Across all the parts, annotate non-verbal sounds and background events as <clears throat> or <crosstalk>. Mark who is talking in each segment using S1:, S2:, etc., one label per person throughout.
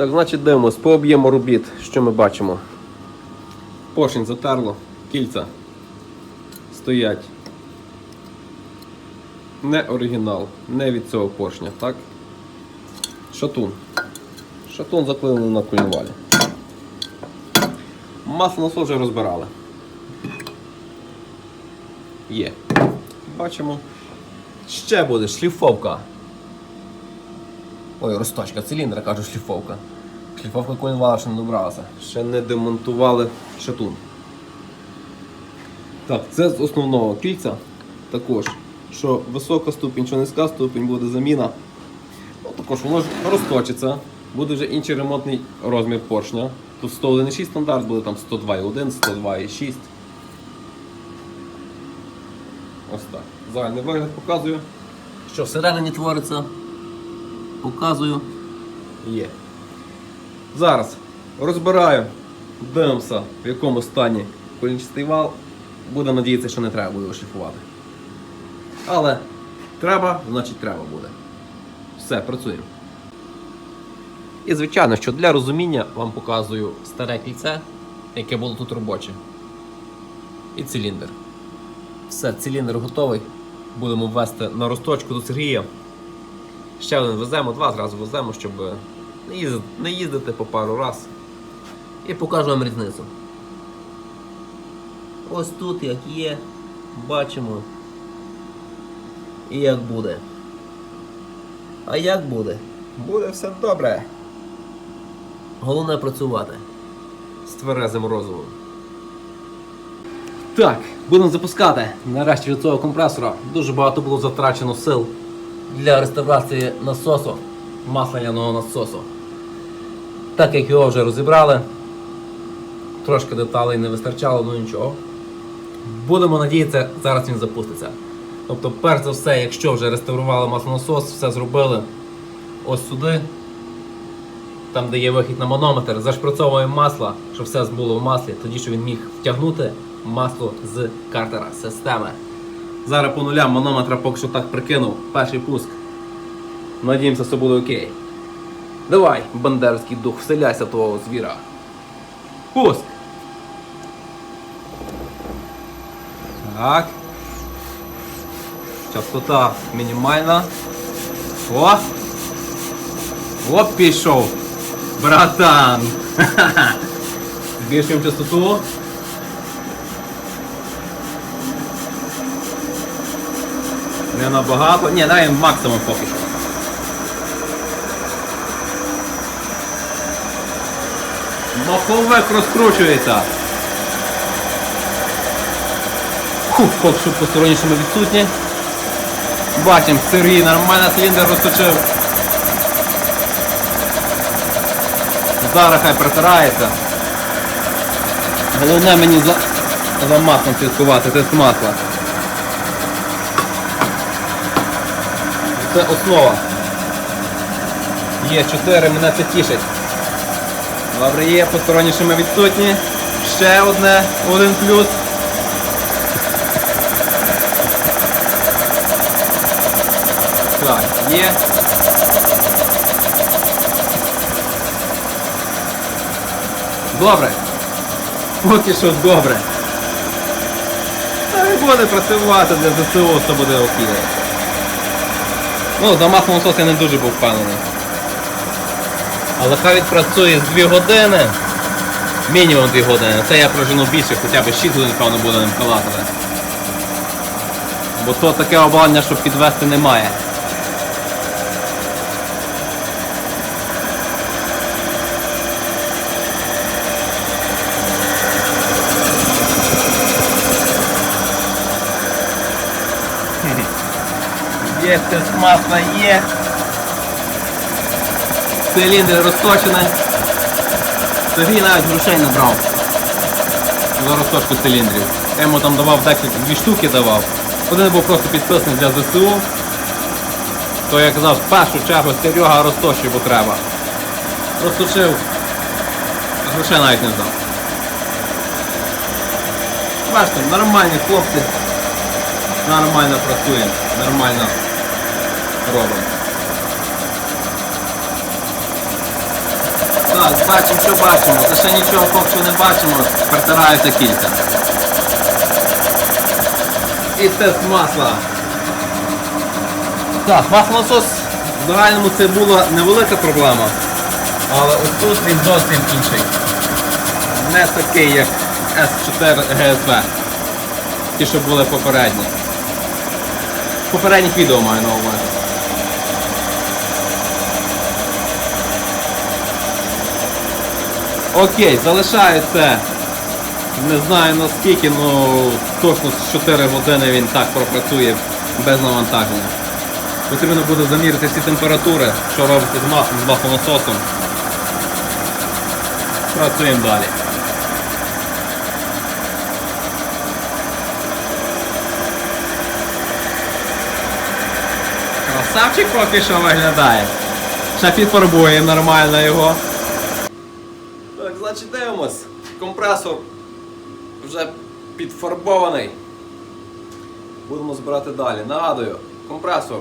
S1: Так, значить дивимось по об'єму робіт, що ми бачимо. Поршень затерло, кільця стоять. Не оригінал, не від цього поршня, так? Шатун. Шатун заклеєний на кульнувалі. Масло вже розбирали. Є. Бачимо. Ще буде шліфовка. Ой, розточка, циліндра, кажу, шліфовка. Шліфовка коінвала ще не добралася. Ще не демонтували шатун. Так, це з основного кільця також. Що висока ступінь, що низька ступінь буде заміна. Ну, також воно ж розточиться. Буде вже інший ремонтний розмір поршня. Тут 101,6 стандарт, буде там 102,1, 102,6. Ось так. Загальний вигляд показую. Що всередині твориться. Показую. Є. Зараз розбираю, дивимося, в якому стані колінчастий вал. Буде надіятися, що не треба буде його. Але треба, значить треба буде. Все, працюємо. І звичайно, що для розуміння вам показую старе кільце, яке було тут робоче. І циліндр. Все, циліндр готовий. Будемо ввести на розточку до Сергія. Ще один веземо, два зразу веземо, щоб не їздити, не їздити по пару раз. І покажу вам різницю. Ось тут як є, бачимо. І як буде. А як буде? Буде все добре. Головне працювати. З тверезим розумом. Так, будемо запускати. Нарешті від цього компресора дуже багато було затрачено сил для реставрації насосу, масляного насосу. Так як його вже розібрали, трошки деталей не вистачало, ну нічого. Будемо надіятися, зараз він запуститься. Тобто, перш за все, якщо вже реставрували маслонасос, все зробили ось сюди, там де є вихід на манометр, зашприцовуємо масло, щоб все було в маслі, тоді що він міг втягнути масло з картера системи. Зараз по нулям манометра поки що так прикинув. Перший пуск. Надіємося, все буде окей. Давай, бандерський дух, вселяйся того звіра. Пуск. Так. Частота мінімальна. О! О, пішов. Братан. <laughs> Збільшуємо частоту. Не набагато. Ні, дай максимум поки що. Маховик розкручується. Хух, поки що відсутні. Бачимо, Сергій нормально циліндр розточив. Зараз хай протирається. Головне мені за, за маслом слідкувати, тиск масла. Це основа. Є 4, мене це тішить. Добре, є, постороннішими відсутні. Ще одне, один плюс. Так, є. Добре. Поки що добре. Та й буде працювати для ЗСУ, все буде окей. Ну, за маслом сос я не дуже був впевнений. Але хай відпрацює з 2 години. Мінімум 2 години. Це я прожену більше, хоча б 6 годин, певно, буде ним калатати. Бо то таке обладнання, що підвести немає. Є масла, є. Циліндр розточений. Сергій навіть грошей не брав. За розточку циліндрів. Йому там давав декілька дві штуки давав. Один був просто підписаний для ЗСУ. То я казав, в першу чергу Серега розточує, бо треба. Розточив. Грошей навіть не здав. Бачите, нормальні хлопці. Нормально працюємо, нормально робимо. Так, бачимо, що бачимо. Та ще нічого поки що не бачимо. Притираються кілька. І тест масла. Так, маслонасос в загальному це була невелика проблема. Але ось тут він зовсім інший. Не такий, як S4 GSV. Ті, що були попередні. Попередніх відео маю на увазі. Окей, залишаю це. Не знаю наскільки, ну точно з 4 години він так пропрацює без навантаження. Потрібно буде замірити всі температури, що робиться з маслом, з маслонасосом. Працюємо далі. Красавчик поки що виглядає. Ще підфарбуємо нормально його. Значить дивимось. Компресор вже підфарбований. Будемо збирати далі. Нагадую, компресор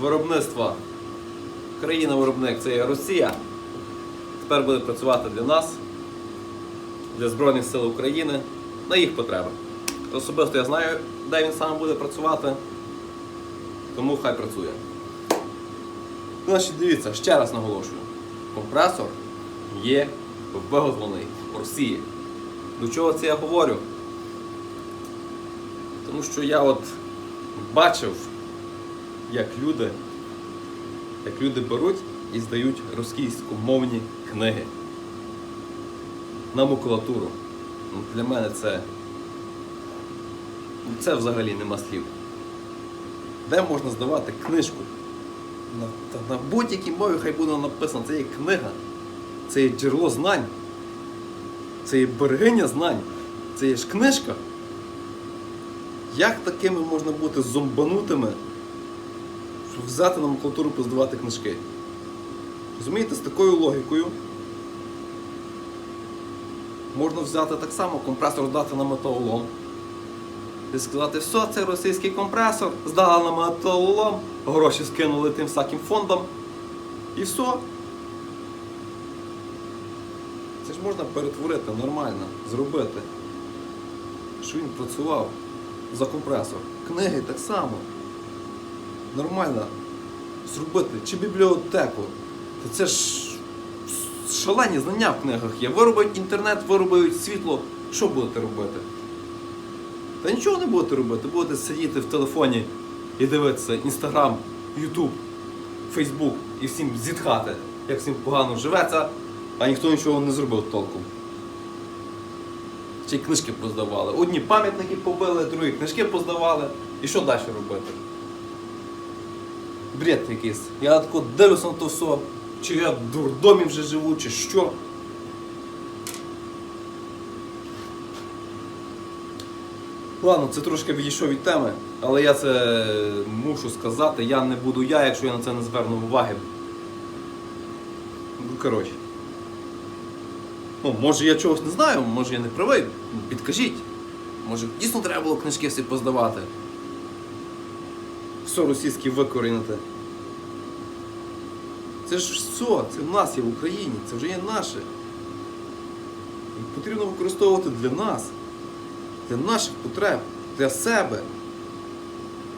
S1: виробництва. Країна-виробник це є Росія. Тепер буде працювати для нас, для Збройних сил України, на їх потреби. Особисто я знаю, де він саме буде працювати, тому хай працює. Значить, дивіться, ще раз наголошую. Компресор є виготовлений в Росії. До чого це я говорю? Тому що я от бачив, як люди, як люди беруть і здають російськомовні книги на макулатуру. Ну, Для мене це, ну, це взагалі нема слів. Де можна здавати книжку? На, на будь-якій мові хай буде написано, це є книга, це є джерело знань, це є берегиня знань, це є ж книжка. Як такими можна бути зомбанутими, щоб взяти на макулатуру поздавати книжки? Розумієте, з такою логікою можна взяти так само компресор здати на металолом. І сказати, все, це російський компресор, здали на металолом, гроші скинули тим всяким фондам. І все. Це ж можна перетворити нормально, зробити. Що він працював за компресор. Книги так само. Нормально зробити. Чи бібліотеку. Та це ж шалені знання в книгах є. Виробить інтернет, виробить світло. Що будете робити? Та нічого не будете робити, будете сидіти в телефоні і дивитися Інстаграм, Ютуб, Фейсбук і всім зітхати, як всім погано живеться, а ніхто нічого не зробив толком. Й книжки поздавали. Одні пам'ятники побили, другі книжки поздавали. І що далі робити? Бред якийсь. Я тако дивлюся на то все, чи я в дурдомі вже живу, чи що. Ладно, це трошки відійшов від теми, але я це мушу сказати, я не буду я, якщо я на це не зверну уваги. Ну, коротше. Ну, може я чогось не знаю, може я не правий, підкажіть. Може дійсно треба було книжки всі поздавати. Все російське викорінити. Це ж все, це в нас є в Україні, це вже є наше. І потрібно використовувати для нас для наших потреб, для себе.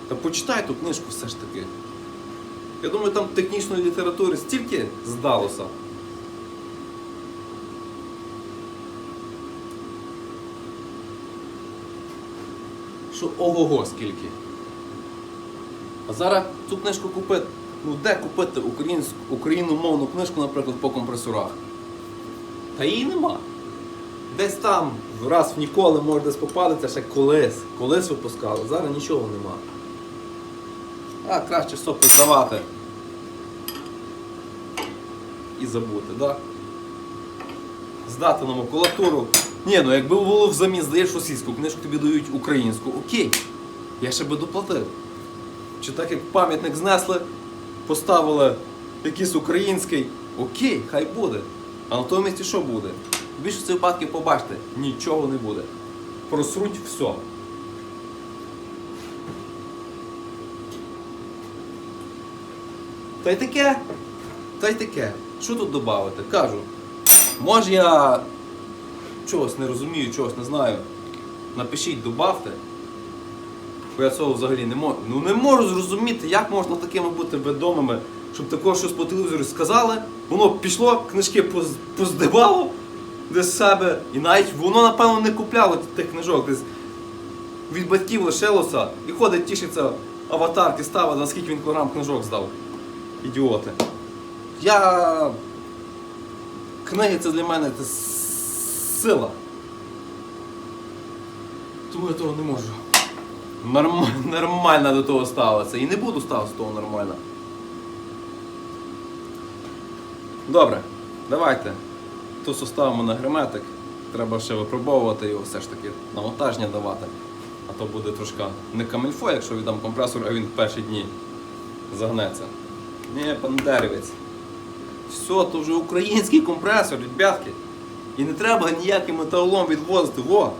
S1: Та почитай ту книжку все ж таки. Я думаю, там технічної літератури стільки здалося. Що ого-го скільки. А зараз цю книжку купити. Ну де купити українську, україномовну книжку, наприклад, по компресорах? Та її нема. Десь там раз в ніколи може десь попадеться ще колись. Колись випускали. Зараз нічого нема. А краще все продавати. І забути, да? Здати на макулатуру. Ні, ну якби було взамін, здаєш російську книжку, тобі дають українську. Окей. Я ще би доплатив. Чи так як пам'ятник знесли, поставили якийсь український, окей, хай буде. А на тому місці що буде? В більшості випадків побачите, нічого не буде. Просруть все. Та й таке, та й таке. Що тут додати? Кажу, Може я чогось не розумію, чогось не знаю. Напишіть, добавте. Бо я цього взагалі не можу. Ну не можу зрозуміти, як можна такими бути відомими, щоб такого щось по телевізору сказали. Воно пішло, книжки поз- поздивало десь себе. І навіть воно, напевно, не купляло тих книжок. Десь від батьків лишилося і ходить, тішиться аватарки ставить, наскільки він кілограм книжок здав. Ідіоти. Я. Книги це для мене це сила. Тому я того не можу. Норм... Нормально до того ставитися. І не буду ставитися до того нормально. Добре, давайте. Тут составимо на герметик. Треба ще випробовувати його все ж таки на монтажня давати. А то буде трошки не камельфо, якщо віддам компресор, а він в перші дні загнеться. Ні, пан деревець. Все, то вже український компресор, ребятки. І не треба ніяким металолом відвозити. Во!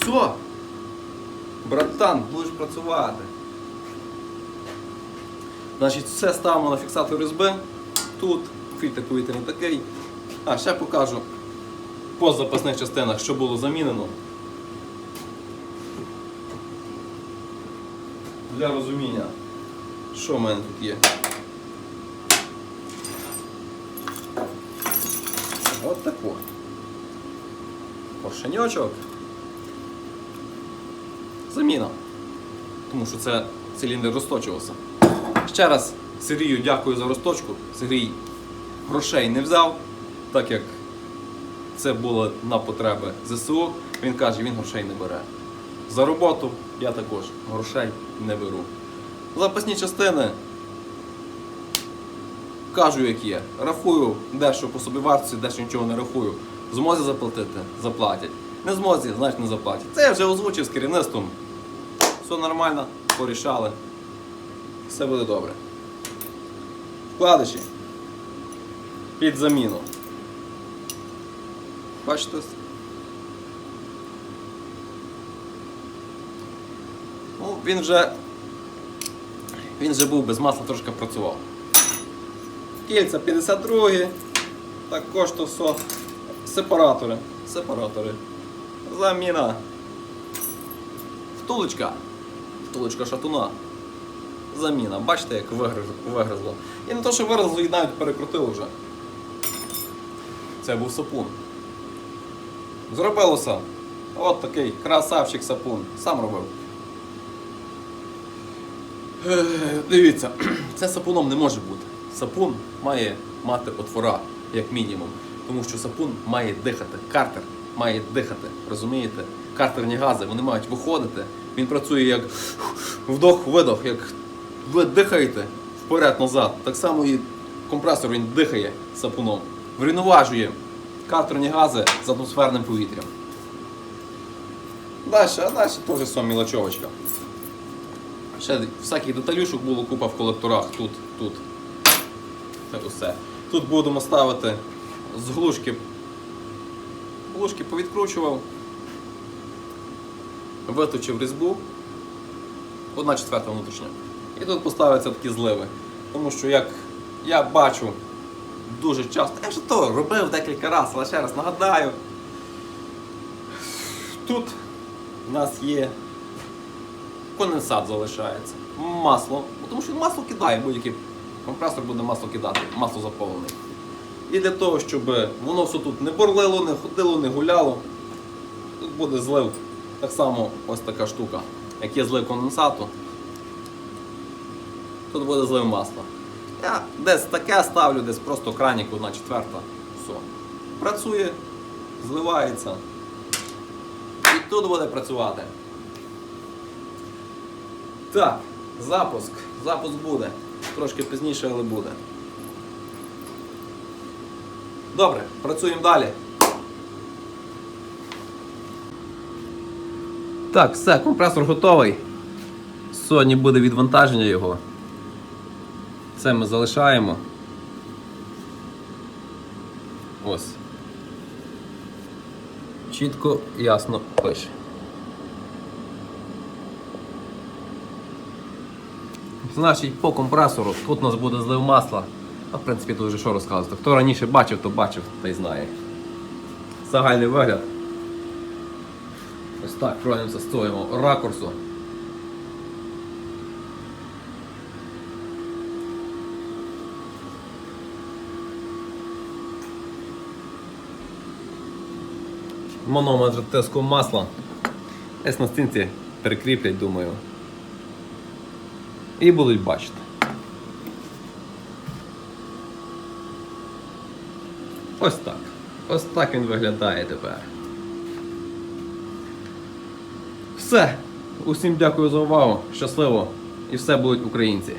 S1: Все! Братан, будеш працювати. Значить, все ставимо на фіксатор СБ. Тут фільтр повітряний такий. А, ще покажу по запасних частинах, що було замінено. Для розуміння, що в мене тут є. От тако. Поршеньочок. Заміна. Тому що це циліндр розточувався. Ще раз Сергію дякую за розточку. Сергій грошей не взяв, так як це було на потреби ЗСУ. Він каже, він грошей не бере. За роботу я також грошей не беру. Запасні частини. Кажу, як є. Рахую дещо по собі вартості, дещо нічого не рахую. Змозі заплатити, заплатять. Не змозі, значить не заплатять. Це я вже озвучив з керівництвом. Все нормально, порішали. Все буде добре. Вкладиші. Під заміну. Бачите? Ну, він вже. Він вже був без масла трошки працював. Кільця 52, також то все. Сепаратори. Сепаратори. Заміна. Втулочка. Втулочка шатуна. Заміна. Бачите, як вигризло. І не то, що вигризло, і навіть перекрутило вже. Це був сапун. Зробилося. От такий красавчик сапун. Сам робив. Дивіться, <clears throat> це сапуном не може бути. Сапун має мати отвора, як мінімум. Тому що сапун має дихати. Картер має дихати. Розумієте? Картерні гази вони мають виходити. Він працює як вдох-видох, як ви дихаєте вперед-назад. Так само і компресор він дихає сапуном. Врівноважує картерні гази з атмосферним повітрям. Далі, а далі теж все мілочовочка. Ще всяких деталюшок було купа в колекторах. Тут, тут. Це усе. Тут будемо ставити з глушки. Глушки повідкручував. Виточив різьбу. Одна четверта внутрішня. І тут поставляться такі зливи. Тому що як я бачу дуже часто, я вже то робив декілька разів, але ще раз нагадаю. Тут у нас є конденсат залишається, масло, тому що масло кидає, будь-який компресор буде масло кидати, масло заповнене. І для того, щоб воно все тут не борлило, не ходило, не гуляло, тут буде злив так само ось така штука. Як є злив конденсату, тут буде злив масла. Я десь таке ставлю, десь просто кранік одна четверта. Все. Працює, зливається. І тут буде працювати. Так, запуск. Запуск буде. Трошки пізніше, але буде. Добре, працюємо далі. Так, все, компресор готовий. Сьогодні буде відвантаження його. Це ми залишаємо. Ось. Чітко, ясно пише. Значить, по компресору тут у нас буде злив масла. А в принципі тут вже що розказувати. Хто раніше бачив, то бачив та й знає. загальний вигляд. Ось так пройдемося з цього ракурсу. Манометр тиску масла. Десь на стінці прикріплять, думаю. І будуть бачити. Ось так. Ось так він виглядає тепер. Все. Усім дякую за увагу. Щасливо. І все будуть українці.